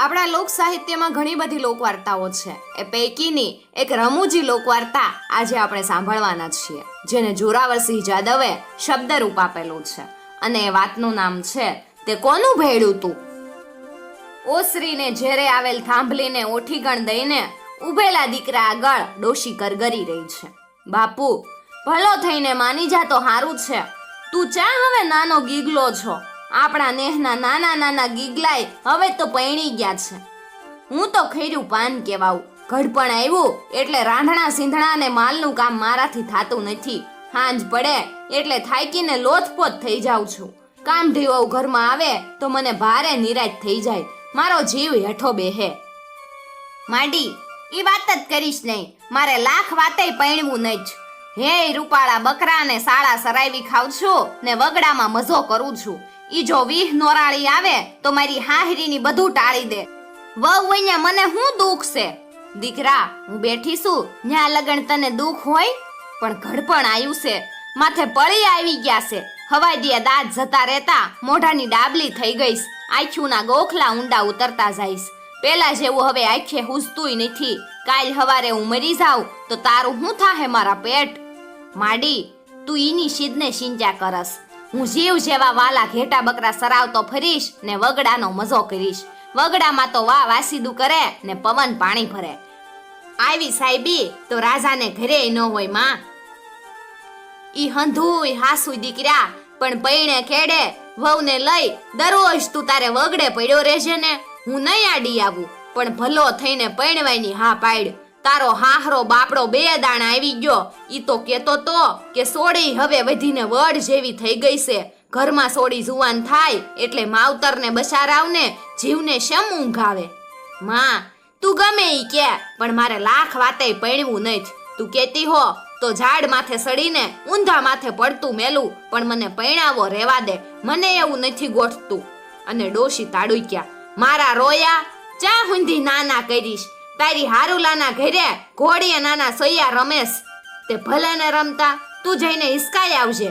આપણા લોક સાહિત્યમાં ઘણી બધી લોકવાર્તાઓ છે. એ પૈકીની એક રમૂજી લોકવાર્તા આજે આપણે સાંભળવાના છીએ, જેને જોરાવરસિંહ જાદવે શબ્દરૂપ આપેલું છે. અને એ વાતનું નામ છે, તે કોનું ભેડું તું? ઓસરીને ઝેરે આવેલ થાંભલીને ઓઠીગણ દઈને ઉભેલા દીકરા આગળ ડોશી કરગરી રહી છે. બાપુ, ભલો થઈને માની જા તો હારું છે. તું ચા હવે નાનો ગીગલો છો? આપણા નેહના નાના નાના ગીગલાય હવે તો પૈણી ગયા છે. હું તો ખૈર્યું પાન કહેવાવું ઘડપણ આવ્યું એટલે રાંધણા સિંધણા ને માલનું કામ મારાથી થાતું નથી. હાંજ પડે એટલે થાકીને લોથપોથ થઈ જાઉં છું. કામ ઢીવવ ઘરમાં આવે તો મને ભારે નિરાશ થઈ જાય. મારો જીવ હેઠો બેહે. માંડી એ વાત જ કરીશ નહીં. મારે લાખ વાતે પૈણવું નહીં જ. હે રૂપાળા બકરા ને સાળા સરાવી ખાવ છું ને વગડામાં મજો કરું છું. ઈ જો વીહ નોરાળી આવે તો મારી હાહરીની બધું ટાળી દે. વહુ અહીંયા મને શું દુઃખ છે? દીકરા, હું બેઠી છું, ન્યા લગન તને દુઃખ હોય? પણ ઘડપણ આવ્યું છે. માથે પળી આવી ગયા છે. હવાઈ દિયા દાંત જતા રહેતા મોઢાની ડાબલી થઈ ગઈશ. આંખીઓના ગોખલા ઊંડા ઉતરતા જઈશ. પેલા જેવું હવે આંખે હુસતુંય નથી. કાલ હવારે હું મરી જાઉં તો તારું હું થાહે મારા પેટ? માડી, તું ઈની શીદને સિંચા કરસ. હું જીવ જેવા વાલા ઘેટા બકરા સરાવતો ફરીશ ને વગડાનો મજો કરીશ. વગડામાં તો વા વાસીદું કરે ને પવન પાણી ભરે. આવી સાહેબી તો રાજાને ઘરે ન હોયમાં. ઈ હંધુય હાસુ દીકરા, પણ પૈણે ખેડે, વહુને લઈ દરરોજ તું તારે વગડે પડ્યો રહેજે ને હું નહીં આડી આવું, પણ ભલો થઈને પૈણવાની હા પાડ. તારો હાહરો બાપડો બે દાણા આવી ગયો. ઈ તો કેતો તો કે સોડી હવે વધીને વડ જેવી થઈ ગઈ છે. ઘરમાં સોડી જુવાન થાય એટલે માવતરને બસારાવને જીવને શેમ ઊંઘ આવે માં, તું ગમે ઈ કે, પણ મારે લાખ વાતે પૈણવું નહીં તું કેતી હો, તો ઝાડ માથે સડીને ઊંધા માથે પડતું મેલું, પણ મને પૈણાવો રેવા દે. મને એવું નથી ગોઠતું. અને ડોશી તાડુક્યા, મારા રોયા, ચા હુંધી નાના કરીશ. તારી હારુલાના ઘરે ઘોડીએ નાના સૈયા રમેશ. તે ભલે ને રમતા તું જઈને હિસકાઈ આવજે,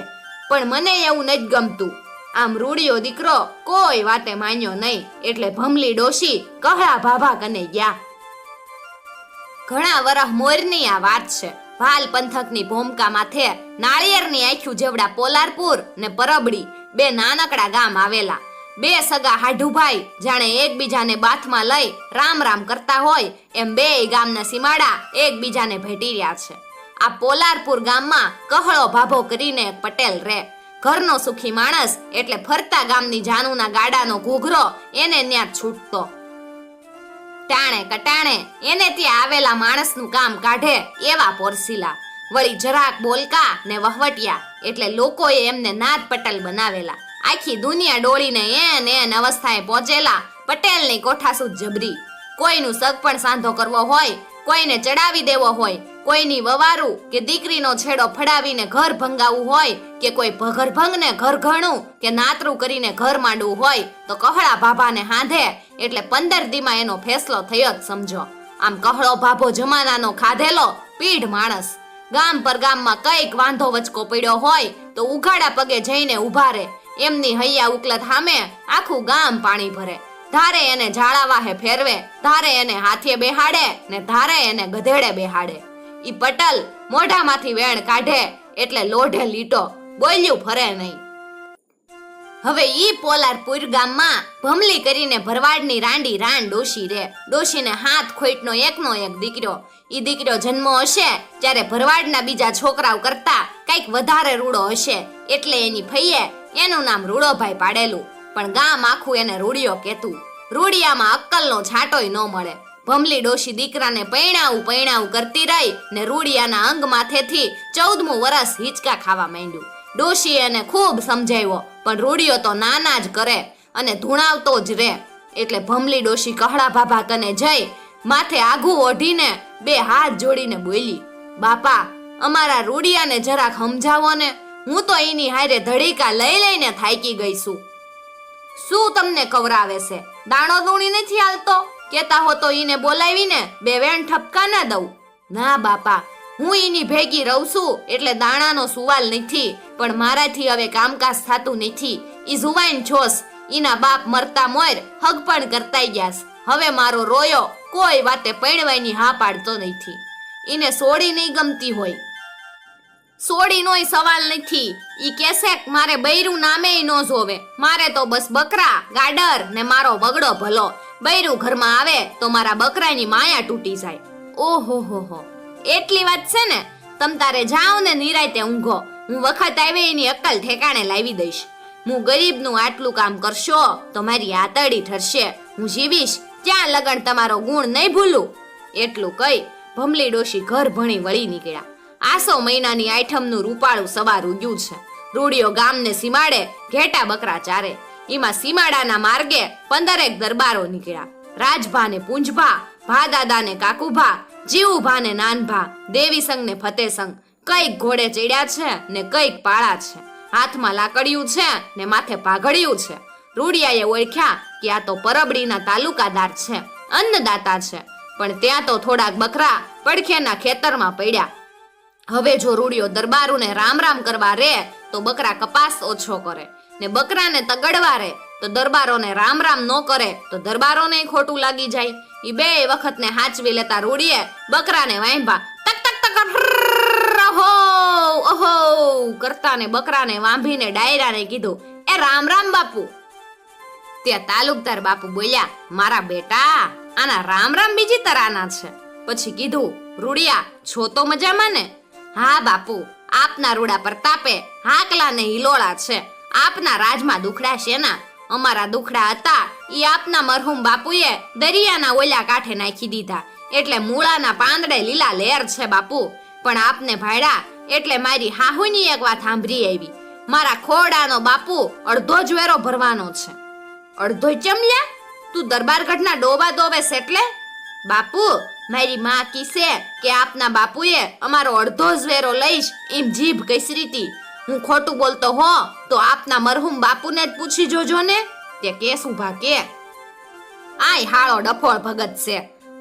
પણ મને એવું નથી ગમતું. આમ રૂડિયો દીકરો કોઈ વાતે માન્યો નહીં, એટલે ભમલી ડોશી કહળા ભાભા કને ગયા. ઘણા વરહ મોરની આ વાત છે. ભાલ પંથકની ભૂમકા માથે નાળિયેરની આંખ્યું જેવડા પોલારપુર ને પરબડી બે નાનકડા ગામ આવેલા. બે સગા હાઢુભાઈ જાણે એકબીજાને બાથમાં લઈ રામ રામ કરતા હોય એમ બે ગામના સીમાડા એકબીજાને ભેટી રહ્યા છે. આ પોલારપુર ગામમાં કહળો ભાભો કરીને પટેલ રે. ઘરનો સુખી માણસ એટલે ફરતા ગામની જાનુના ગાડાનો ઘૂઘરો એને ત્યાં છૂટતો. ટાણે કટાણે એને ત્યાં આવેલા માણસનું કામ કાઢે એવા પોરસીલા. વળી જરાક બોલકા ને વહવટિયા એટલે લોકોએ એમને નાદ પટેલ બનાવેલા. આખી દુનિયા ડોળીને એન એન અવસ્થાએ પહોંચેલા પટેલની કોઠાસૂદ જબરી. કોઈનું સગપણ સાંધો કરવો હોય, કોઈને ચડાવી દેવો હોય, કોઈની વવારું કે દીકરીનો છેડો ફડાવીને ઘર ભંગાવવું હોય, કે કોઈ ભગરભંગને ઘર ઘણું, કે નાતરું કરીને ઘર માંડવું હોય, તો કહળા ભાભાને હાંધે, એટલે પંદર દીમાં એનો ફેસલો થયો જ સમજો. આમ કહળો ભાભો જમાનાનો ખાધેલો પીઢ માણસ. ગામ પર ગામમાં કંઈક વાંધો વચકો પડ્યો હોય, તો ઉઘાડા પગે જઈને ઊભા રહે. એમની હૈયા ઉકલત સામે આખું ગામ પાણી ભરે. ધારે એને ઝાડા વાહે ફેરવે, ધારે એને હાથે બેહાડે ને ધારે એને ગધેડે બેહાડે. ઈ પટલ મોઢામાંથી વેણ કાઢે એટલે લોઢે લીટો, બોલ્યું ફરે નહીં. હવે ઈ પોલારપુર ગામમાં ભમલી કરીને ભરવાડની રાંડી રાણ ડોશી રે. ડોશીને હાથ ખોઈટનો એકનો એક દીકરો. ઈ દીકરો જન્મો હશે ત્યારે ભરવાડના બીજા છોકરાઓ કરતા કંઈક વધારે રૂડો હશે. એટલે એની ફઈએ એનું નામ રૂડોભાઈ પાડેલું. પણ ગામ આખું એને રૂડિયો કેતું રૂડિયામાં અક્કલનો છાંટોય ન મળે. ભમલી ડોશી દીકરાને પૈણાવું પૈણાવું કરતી રહી ને રૂડિયાના અંગ માથેથી ચૌદમું વરસ હિંચકા ખાવા માંડ્યું. ડોશી એને ખૂબ સમજાવ્યો, પણ રૂડિયો તો નાના જ કરે અને ધૂણાવતો જ રહે. એટલે ભમલી ડોશી કહળા ભાભા કને જઈ માથે આઘું ઓઢીને બે હાથ જોડીને બોલી, બાપા, અમારા રૂડિયાને જરાક સમજાવો ને. હું તો એની હારે ધડીકા લઈ લઈને થાકી ગઈ છું. શું તમને કવરાવે છે? દાણો દૂણી નથી હાલતો? કેતા હો તો ઈને બોલાવીને બે વેણ ઠપકા ના દઉં. ના બાપા, હું એની ભેગી રહું છું એટલે દાણાનો સુવાલ નથી, પણ મારાથી હવે કામકાજ થતું નથી. ઈ જુવાન છોસ, ઈના બાપ મરતા મોર હગ પણ કરતાઈ ગયા હવે મારો રોયો કોઈ વાતે પૈણવાની હા પાડતો નથી. એને સોડી નહીં ગમતી હોય. સોડીનોય સવાલ નથી. ઈ કેસે મારે બૈરું નામે ન જોવે. મારે તો બસ બકરા, ગાડર ને મારો બગડો ભલો. બૈરું ઘરમાં આવે તો મારા બકરાની માયા તૂટી જાય. ઓહો, હો હો. એટલી વાત છે ને? તમ તારે જાઓ ને નિરાયતે ઊંઘો. હું વખત આવે એની અક્કલ ઠેકાણે લાવી દઈશ. હું ગરીબનું આટલું કામ કરશો તો મારી આતડી ઠરશે. હું જીવીશ. ત્યાં લગન તમારો ગુણ નહીં ભૂલું? એટલું કહી ભમલી ડોશી ઘર ભણી વળી નીકળ્યા. આસો મહિનાની આઈઠમનું રૂપાળું સવાર ઉગ્યું છે. રૂડિયો ગામને સીમાડે, ઘેટા બકરા ચારે. એમાં સીમાડાના માર્ગે પંદરેક દરબારો નીકળ્યા. રાજભા ને પૂંજભા ભા દાદા ને કાકુભા, જીવુભાને નાનભા દેવી સંગ ને ફતેસંગ. કંઈક ઘોડે ચડ્યા છે ને કંઈક પાળા છે. હાથમાં લાકડિયું છે ને માથે પાઘડિયું છે. રૂડિયાએ ઓળખ્યા કે આ તો પરબડીના તાલુકાદાર છે, અન્નદાતા છે. પણ ત્યાં તો થોડાક બકરા પડખેના ખેતરમાં પડ્યા. હવે જો રૂડિયો દરબારુને રામ રામ કરવા રે, તો બકરા કપાસ ઓછો કરે. ને બકરાને તગડવા રે, તો દરબારોને રામ રામ ન કરે, તો દરબારોને ખોટું લાગી જાય. એ બે વખતને હાચવી લેતા રૂડીએ બકરાને વાંભા તક તક તક અહો અહો કરતા ને બકરાને વાંભીને ડાયરાને કીધું, એ રામ રામ બાપુ. ત્યાં તાલુકદાર બાપુ બોલ્યા, મારા બેટા, આના રામ રામ બીજી તરાના છે. પછી કીધું, રૂડિયા, છો તો મજામાં ને? હા બાપુ, આપના રૂડા પ્રતાપે હાકલા ને હિલોળા છે. આપના રાજમાં દુખડા છે ના. અમારા દુખડા હતા એ આપના મરહુમ બાપુએ દરિયાના ઓલા કાંઠે નાખી દીધા. એટલે મૂળાના પાંદડે લીલા લેર છે બાપુ. પણ આપને ભાડા એટલે મારી હાહુની એક વાત સાંભળી આવી. મારા ખોડાનો બાપુ અડધો જ વેરો ભરવાનો છે. અડધો ચમલ્યા? તું દરબારગઢના ડોબા દોવે એટલે બાપુ મારી માં કીસે કે આપના બાપુએ અમારો અડધો જ લઈશ એમ જીભ કસરીતી હું ખોટું બોલતો હો, તો આપના મરહુમ બાપુને જ પૂછી જોજો ને. તે કેસ ઊભા કે. આય હાળો ડફોળ ભગત છે.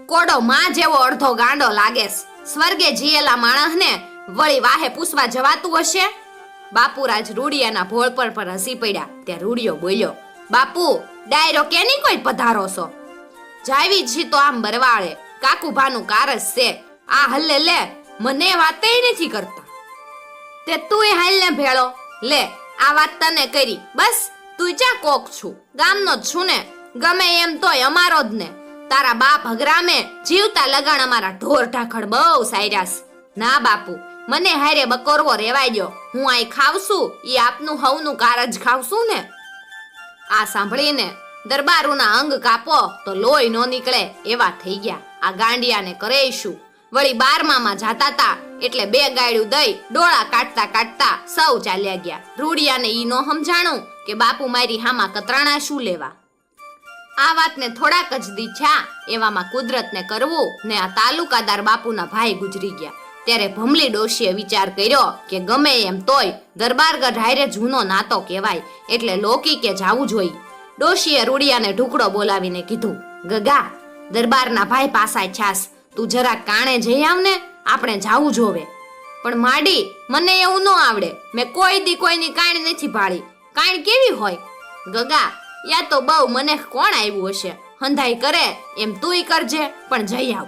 કોડો માં જેવો અડધો ગાંડો લાગે સ્વર્ગે જીયેલા માણસને વળી વાહે પૂછવા જવાતું હશે? બાપુરાજ રૂડિયાના ભોળ પર હસી પડ્યા. ત્યાં રૂડિયો બોલ્યો, બાપુ, ડાયરો કેની કોઈ પધારો છો? જાવી છી તો આમ બરવાળે. કાકુભાનું કારસ છે. આ હલ્લે લે, મને વાતે નથી કરતા. તે તુંય હાલ ને ભેળો. લે, આ વાત તને કરી. બસ, તું ચા કોક છું. ગામનો જ છું ને. ગમે એમ તોય અમારો જ ને. તારા બાપ હગરામે જીવતા લગાણ અમારા ઢોર ઢાખડ બહુ સાયરાસ. ના બાપુ, મને હારે બકોરવો રેવાય દો હું આય ખાવશું, ઈ આપનું હવનું કારજ ખાવશું ને. આ સાંભળીને દરબારુના અંગ કાપો તો લોહી નો નીકળે એવા થઈ ગયા. આ ગાંડિયાને કરે શું વળી બારમામાં જાતા તા એટલે બે ગાયડું દઈ ડોળા કાઢતા કાઢતા સૌ ચાલ્યા ગયા. રૂડિયાને ઈ નો સમજાણું કે બાપુ મારી હામાં કતરાણા શું લેવા. આ વાતને થોડાક જ દી એવામાં કુદરતને કરવું ને આ તાલુકાદાર બાપુના ભાઈ ગુજરી ગયા. ત્યારે ભમલી ડોશીએ વિચાર કર્યો કે ગમે એમ તોય દરબારગઢ હારે જૂનો નાતો કહેવાય. એટલે લોકી કે જાવું જોઈએ. ડોશીએ રૂડિયાને ઢુકડો બોલાવીને કીધું, ગગા, દરબારના ભાઈ પાસાય છાસ. તું જરા કાણે જઈ આવ ને આપણે જાવું જોવે. પણ માડી, મને એવું ન આવડે. મેં કોઈ દી કોઈની કાણ નથી ભાળી. કાણ કેવી હોય? ગગા, યા તો બહુ મને કોણ આવ્યું હશે? હંધાઈ કરે, એમ તુંય કરજે, પણ જઈ આવ.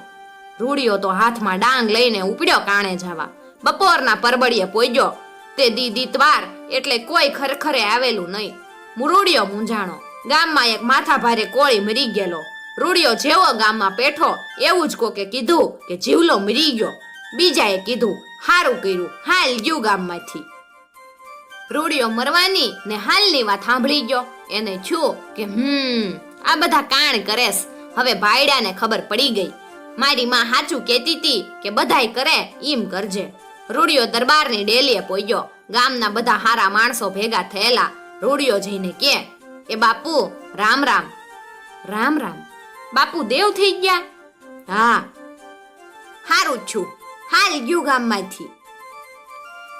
રૂડિયો તો હાથમાં ડાંગ લઈને ઉપડ્યો કાણે જવા. બપોરના પરબડીએ પોઈજો તે દી દીતવાર એટલે કોઈ ખરખરે આવેલું નહીં. મુરૂડિયો મૂંઝાણો. ગામમાં એક માથા ભારે કોળી મરી ગયેલો. રૂડિયો જેવો ગામમાં પેઠો એવું જ કોકે કીધું કે જીવલો મરી ગયો. બીજાએ કીધું, હારું કર્યું, હાલ ગયું ગામમાંથી. રૂડિયો મરવાની ને હાલની વાત સાંભળી ગયો. એને છું કે, હમ, આ બધા કાણ કરેસ. હવે ભાઈડાને ખબર પડી ગઈ. મારી માં હાચું કહેતી હતી કે બધાય કરે એમ કરજે. રૂડિયો દરબારની ડેલીએ પોગ્યો ગામના બધા હારા માણસો ભેગા થયેલા. રૂડિયો જઈને કે એ બાપુ, રામ રામ. રામ રામ. બાપુ, દેવ થઈ ગયા? હા. હારું છું. હાલ ગયું ગામમાંથી.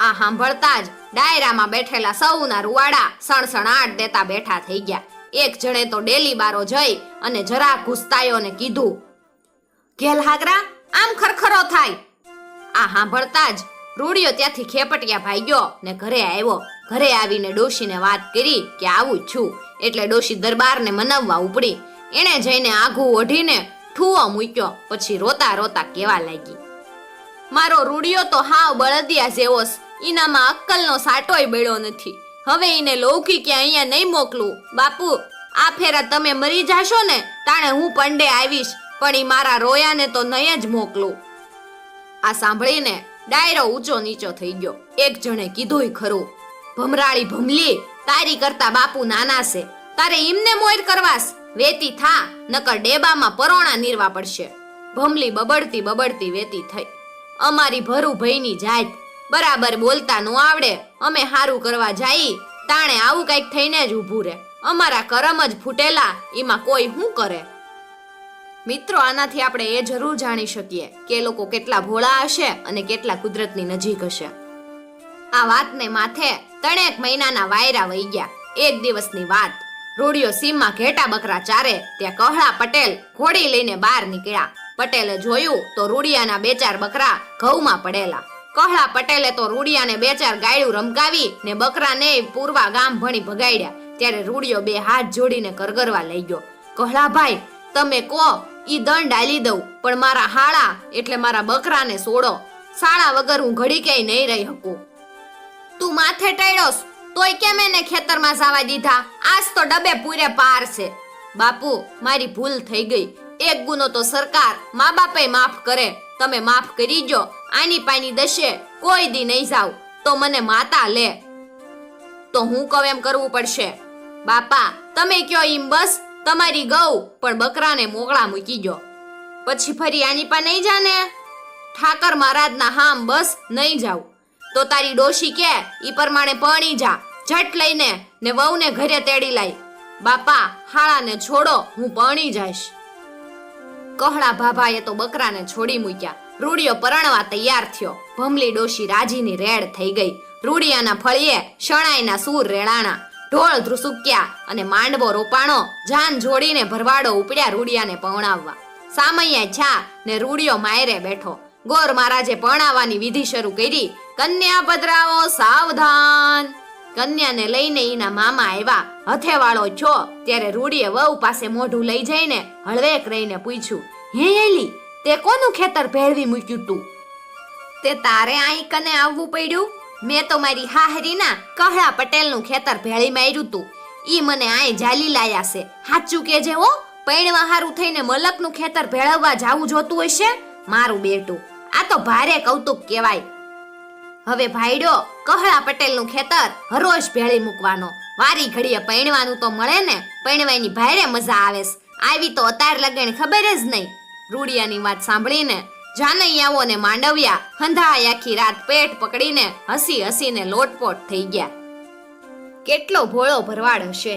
આ સાંભળતા જ ડાયરામાં બેઠેલા સૌના રૂવાડા સણસણાટ દેતા બેઠા થઈ ગયા. એક જણે તો ડેલી બારો જઈ અને જરા ઘૂસતાયો ને કીધું, ઘેલ હાગરા, આમ ખરખરો થાય. આ સાંભળતા જ રૂડિયો ત્યાંથી ખેપટિયા ભાગ્યો ને ઘરે આવ્યો. ઘરે આવીને ડોશીને વાત કરી કે આવું છું. એટલે ડોશી દરબારને મનાવવા ઉપડી. એણે જઈને આઘું ઓઢીને ઠૂવો મૂક્યો, પછી રોતા રોતા કેવા લાગી. મારો રૂડિયો તો હાવ બળદિયા જેવો ઈનામાં અક્કલનો સાટોય બેડો નથી. હવે એને લૌકી કે અહીંયા નહીં મોકલું. બાપુ, આ ફેરા તમે મરી જાશો ને, તાણે હું પંડે આવીશ, પણ એ મારા રોયાને તો નહીં જ મોકલું. આ સાંભળીને ડાયરો ઊંચો નીચો થઈ ગયો. એક જણે કીધુંય ખરું, ભમરાળી ભમલી તારી કરતા બાપુ નાના છે. તારે એમને મોર કરવાસ. વેતી થા, નકર ડેબામાં પરોણા નીરવા પડશે. ભમલી બબડતી બબડતી વેતી થઈ. અમારી ભરું ભયની જાત. બરાબર બોલતા નો આવડે. અમે હારું કરવા જાઈ. તાણે આવું કંઈક થઈને જ ઊભું રહે. અમારા કરમ જ ફૂટેલા, એમાં કોઈ શું કરે? મિત્રો, આનાથી આપણે એ જરૂર જાણી શકીએ કે લોકો કેટલા ભોળા હશે અને કેટલા કુદરતની નજીક હશે. આ વાતને માથે ત્રણેક મહિનાના વાયરા વહી ગયા. એક દિવસની વાત. રૂડિયો સીમમાં ઘેટા બકરા ચારે ત્યાં કહળા પટેલ ઘોડી લઈને બહાર નીકળ્યા. પટેલે જોયું તો રૂડિયાના બે ચાર બકરા ઘઉંમાં પડેલા. કહળા પટેલે તો રૂડિયાને બે ચાર ગાયડું રમકાવી ને બકરાને પૂર્વા ગામ ભણી ભગાડ્યા. ત્યારે રૂડિયો બે હાથ જોડીને કરગરવા લઈ ગયો. કહળાભાઈ તમે કો ઈ દંડ આલી દઉં, પણ મારા હાળા એટલે મારા બકરાને સોડો. શાળા વગર હું ઘડી ક્યાંય નહીં રહી શકું. તું માથે ટાળ્યોસ તોય કેમ એને ખેતરમાં જવા દીધા? આજ તો ડબે પૂરે પાર છે. બાપુ, મારી ભૂલ થઈ ગઈ. એક ગુનો તો સરકાર મા બાપે માફ કરે. તમે માફ કરી જો, આની પાની દશે, કોઈ દી નહીં જાવ તો મને માતા લે. તો હું કહું એમ કરવું પડશે? બાપા, તમે કયો ઈમ બસ? તમારી ગૌ, પણ બકરાને મોકળા મૂકી ગયો પછી ફરી આની પા નહીં જાને? ઠાકર મહારાજના હામ બસ નહીં જાવ તો તારી ડોશી કે, ઈ પ્રમાણે પરણી જા, ઝટ લઈને, ને વહુને ઘરે તેડી લાય. બાપા, હાળાને છોડો, હું પરણી જઈશ. કહળા ભાભાએ તો બકરાને છોડી મૂક્યા. રૂડિયો પરણવા તૈયાર થયો. ભમલી ડોશી રાજીની રેડ થઈ ગઈ. રૂડિયાના ફળીએ શણાઈના સૂર રેડાણા ઢોળ ધ્રુસુક્યા અને માંડવો રોપાણો, જાન જોડીને ભરવાડો ઉપડ્યા રૂડિયાને પવણાવવા સામૈયા છા ને રૂડિયો માયરે બેઠો. ગોર મહારાજે પરણાવવાની વિધિ શરૂ કરી. કન્યા પધરાવો સાવધાન. કન્યાને લઈને એના મામા આવ્યા. હથેવાળો છો. ત્યારે રૂડીએ વહુ પાસે મોઢું લઈ જઈને હળવેક રહીને પૂછ્યું, હે એલી, તે કોનું ખેતર ભેળવી મૂક્યું તું? તે તારે આઈ કને આવવું પડ્યું? મેં તો મારી હાહરીના કહળા પટેલનું ખેતર ભેળી માર્યું તું. ઈ મને આય જાલી લાયા છે. હાચું કે જે હો, પૈણવા હારું થઈને મલકનું ખેતર ભેળવવા જાવું જોતું હશે? મારું બેટું, આ તો ભારે કૌતુક કહેવાય. હવે ભાઈડો, કહળા પટેલનું ખેતર હરોજ ભેળી મૂકવાનો. વારી ઘડીએ પૈણવાનું તો મળે ને પૈણવાની ભાઈરે મજા આવે આવી તો અતાર લગણ ખબર જ નહીં. રૂડિયાની વાત સાંભળીને જાનૈયાઓ ને માંડવ્યા હંધાઈ આખી રાત પેટ પકડીને હસી હસીને લોટપોટ થઈ ગયા. કેટલો ભોળો ભરવાડ હશે.